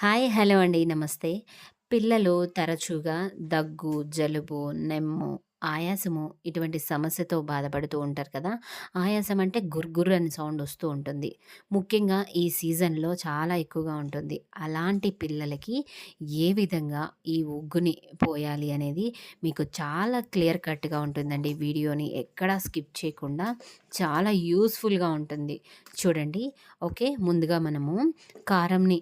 Hi! Hello అండి. నమస్తే. పిల్లలు తరచుగా దగ్గు, జలుబు, నెమ్ము, ఆయాసము ఇటువంటి సమస్యతో బాధపడుతూ ఉంటారు కదా! ఆయాసం అంటే గుర్‌గుర్ అని సౌండ్ వస్తూ ఉంటుంది. ముఖ్యంగా ఈ సీజన్‌లో చాలా ఎక్కువగా ఉంటుంది. అలాంటి పిల్లలకి ఏ విధంగా ఈ ఉగ్గుని పోయాలి అనేది మీకు చాలా క్లియర్ కట్‌గా ఉంటుందండి. వీడియోని ఎక్కడా స్కిప్ చేయకుండా చాలా యూస్ఫుల్గా ఉంటుంది. చూడండి. ఓకే. ముందుగా మనము కారంని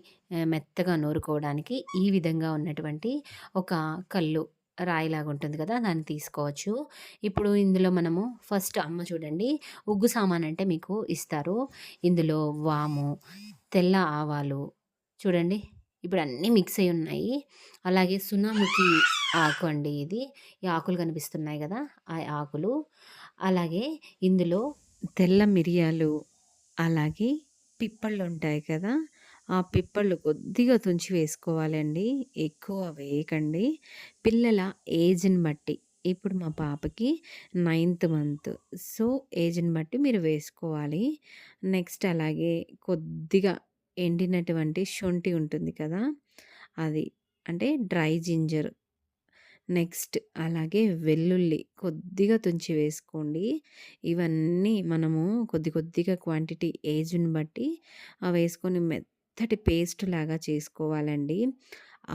మెత్తగా నూరుకోవడానికి ఈ విధంగా ఉన్నటువంటి ఒక కళ్ళు రాయిలాగా ఉంటుంది కదా! దాన్ని తీసుకోవచ్చు. ఇప్పుడు ఇందులో మనము ఫస్ట్ అమ్మ చూడండి ఉగ్గు సామాను అంటే మీకు ఇస్తారు. ఇందులో వాము, తెల్ల ఆవాలు చూడండి. ఇప్పుడు అన్నీ మిక్స్ అయ్యి ఉన్నాయి. అలాగే సున్నాముఖి ఆకు అండి ఇది. ఈ ఆకులు కనిపిస్తున్నాయి కదా ఆ ఆకులు. అలాగే ఇందులో తెల్ల మిరియాలు, అలాగే పిప్పళ్ళు ఉంటాయి కదా! ఆ పిప్పళ్ళు కొద్దిగా తుంచి వేసుకోవాలండి. ఎక్కువ వేయకండి. పిల్లల ఏజ్‌ని బట్టి ఇప్పుడు మా పాపకి నైన్త్ మంత్. సో, ఏజ్‌ని బట్టి మీరు వేసుకోవాలి. నెక్స్ట్ అలాగే కొద్దిగా ఎండినటువంటి శొంఠి ఉంటుంది కదా! అది. అంటే డ్రై జింజర్. నెక్స్ట్ అలాగే వెల్లుల్లి కొద్దిగా తుంచి వేసుకోండి. ఇవన్నీ మనము కొద్ది కొద్దిగా క్వాంటిటీ ఏజ్‌ని బట్టి వేసుకొని వేసుకొని మెత్తటి పేస్ట్ లాగా చేసుకోవాలండి.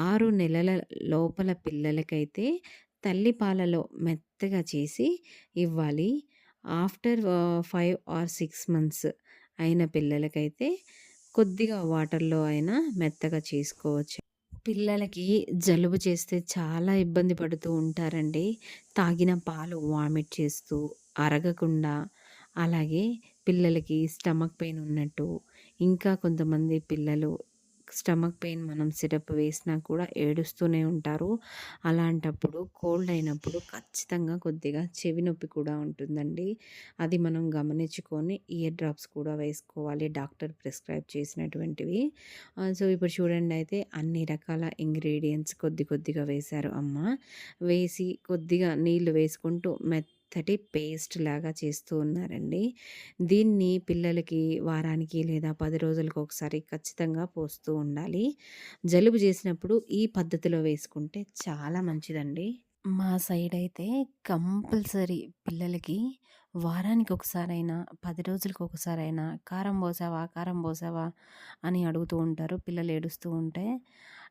ఆరు నెలల లోపల పిల్లలకైతే తల్లి పాలలో మెత్తగా చేసి ఇవ్వాలి. After five or six months అయిన పిల్లలకైతే కొద్దిగా వాటర్‌లో అయినా మెత్తగా చేసుకోవచ్చు. పిల్లలకి జలుబు చేస్తే చాలా ఇబ్బంది పడుతూ ఉంటారండి. తాగిన పాలు వామిట్ చేస్తూ, అరగకుండా అలాగే పిల్లలకి స్టమక్ పెయిన్ ఉన్నట్టు, ఇంకా కొంతమంది పిల్లలు స్టమక్ పెయిన్ మనం సిరప్ వేసినా కూడా ఏడుస్తూనే ఉంటారు. అలాంటప్పుడు కోల్డ్ అయినప్పుడు ఖచ్చితంగా కొద్దిగా చెవి నొప్పి కూడా ఉంటుందండి. అది మనం గమనించుకొని ఇయర్ డ్రాప్స్ కూడా వేసుకోవాలి. Doctor prescribe చేసినటువంటివి. సో, ఇప్పుడు చూడండి అయితే అన్ని రకాల ఇంగ్రీడియంట్స్ కొద్ది కొద్దిగా వేశారు అమ్మ. వేసి కొద్దిగా నీళ్ళు వేసుకుంటూ మెత్త మెత్తటి పేస్ట్ లాగా చేస్తూ ఉన్నారండి. దీన్ని పిల్లలకి వారానికి లేదా పది రోజులకు ఒకసారి ఖచ్చితంగా పోస్తూ ఉండాలి. జలుబు చేసినప్పుడు ఈ పద్ధతిలో వేసుకుంటే చాలా మంచిదండి. మా సైడ్ అయితే కంపల్సరీ పిల్లలకి వారానికి ఒకసారైనా, పది రోజులకు ఒకసారైనా కారం పోసావా? కారం పోసావా? అని అడుగుతూ ఉంటారు. పిల్లలు ఏడుస్తూ ఉంటే.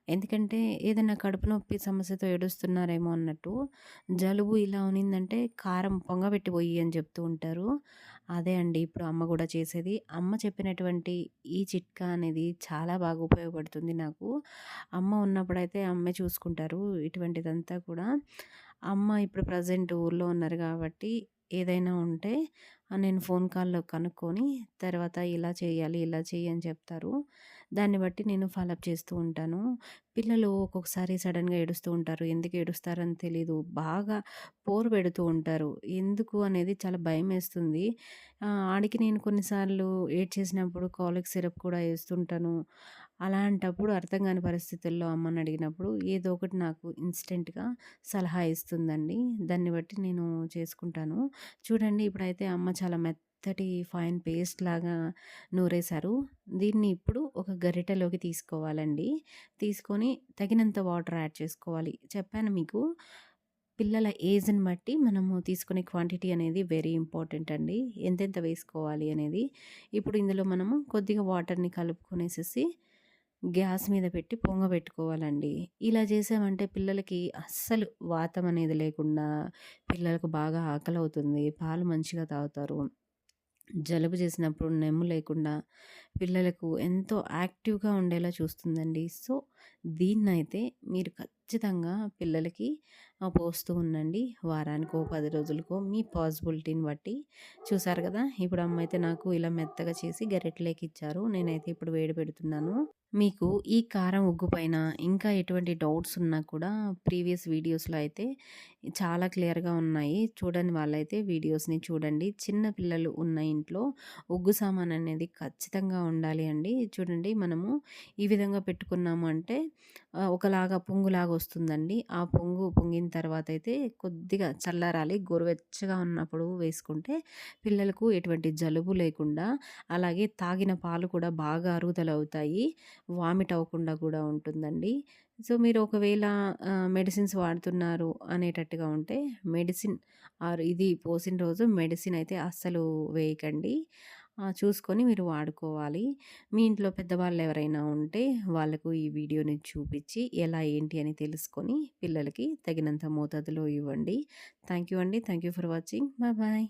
ఎందుకంటే ఏదైనా కడుపు నొప్పి సమస్యతో ఏడుస్తున్నారేమో అన్నట్టు. జలుబు ఇలా ఉన్నిందంటే కారం పొంగబెట్టి అని చెప్తూ ఉంటారు. అదే అండి ఇప్పుడు అమ్మ కూడా చేసేది. అమ్మ చెప్పినటువంటి ఈ చిట్కా అనేది చాలా బాగా ఉపయోగపడుతుంది నాకు. అమ్మ ఉన్నప్పుడైతే అమ్మే చూసుకుంటారు ఇటువంటిదంతా కూడా. అమ్మ ఇప్పుడు ప్రజెంట్ ఊర్లో ఉన్నారు కాబట్టి ఏదైనా ఉంటే నేను ఫోన్ కాల్‌లో కనుక్కొని తర్వాత ఇలా చేయాలి, ఇలా చేయని అని చెప్తారు. దాన్ని బట్టి నేను ఫాలోఅప్ చేస్తూ ఉంటాను. పిల్లలు ఒక్కొక్కసారి సడన్గా ఏడుస్తూ ఉంటారు. ఎందుకు ఏడుస్తారని తెలీదు. బాగా పోరు పెడుతూ ఉంటారు. ఎందుకు అనేది చాలా భయమేస్తుంది. వేస్తుంది ఆడికి నేను కొన్నిసార్లు ఏడ్ చేసినప్పుడు కాలిక్ సిరప్ కూడా వేస్తుంటాను అలాంటప్పుడు అర్థం కాని పరిస్థితుల్లో అమ్మని అడిగినప్పుడు ఏదో ఒకటి నాకు ఇన్‌స్టెంట్‌గా సలహా ఇస్తుందండి. దాన్ని బట్టి నేను చేసుకుంటాను. చూడండి ఇప్పుడైతే అమ్మ చాలా మెత్తటి ఫైన్ పేస్ట్ లాగా నూరేశారు. దీన్ని ఇప్పుడు ఒక గరిటెలోకి తీసుకోవాలండి. తీసుకొని తగినంత వాటర్ యాడ్ చేసుకోవాలి. చెప్పాను మీకు పిల్లల ఏజ్‌ని బట్టి మనము తీసుకునే క్వాంటిటీ అనేది వెరీ ఇంపార్టెంట్ అండి. ఎంతెంత వేసుకోవాలి అనేది. ఇప్పుడు ఇందులో మనము కొద్దిగా వాటర్‌ని కలుపుకొనేసేసి గ్యాస్ మీద పెట్టి పొంగబెట్టుకోవాలండి. ఇలా చేసామంటే పిల్లలకి అస్సలు వాతం అనేది లేకుండా పిల్లలకు బాగా ఆకలి అవుతుంది పాలు మంచిగా తాగుతారు. జలుబు చేసినప్పుడు నెమ్ము లేకుండా పిల్లలకు ఎంతో యాక్టివ్‌గా ఉండేలా చూస్తుందండి. సో, దీన్నైతే మీరు ఖచ్చితంగా పిల్లలకి పోస్తూ ఉండండి. వారానికో, పది రోజులకో మీ పాసిబిలిటీని బట్టి. చూసారు కదా! ఇప్పుడు అమ్మ అయితే నాకు ఇలా మెత్తగా చేసి గరిటెలోకి ఇచ్చారు. నేనైతే ఇప్పుడు వేడి పెడుతున్నాను. మీకు ఈ కారం ఉగ్గు పైన ఇంకా ఎటువంటి డౌట్స్ ఉన్నా కూడా ప్రీవియస్ వీడియోస్‌లో అయితే చాలా క్లియర్‌గా ఉన్నాయి. చూడని వాళ్ళైతే వీడియోస్‌ని చూడండి. చిన్న పిల్లలు ఉన్న ఇంట్లో ఉగ్గు సామాన్ అనేది ఖచ్చితంగా ఉండాలి అండి. చూడండి మనము ఈ విధంగా పెట్టుకున్నాము అంటే ఒకలాగా పొంగులాగా వస్తుందండి. ఆ పొంగు పొంగిన తర్వాత అయితే కొద్దిగా చల్లారాలి. గోరువెచ్చగా ఉన్నప్పుడు వేసుకుంటే పిల్లలకు ఎటువంటి జలుబు లేకుండా అలాగే తాగిన పాలు కూడా బాగా అరుగుదల అవుతాయి. వామిట్ అవ్వకుండా కూడా ఉంటుందండి. సో, మీరు ఒకవేళ మెడిసిన్స్ వాడుతున్నారు అనేటట్టుగా ఉంటే మెడిసిన్ ఆర్ ఇది పోసిన రోజు మెడిసిన్ అయితే అస్సలు వేయకండి. చూసుకొని మీరు వాడుకోవాలి. మీ ఇంట్లో పెద్దవాళ్ళు ఎవరైనా ఉంటే వాళ్ళకు ఈ వీడియోని చూపించి ఎలా ఏంటి అని తెలుసుకొని పిల్లలకి తగినంత మోతాదులో ఇవ్వండి. థ్యాంక్ యూ అండి. Thank you for watching. Bye bye.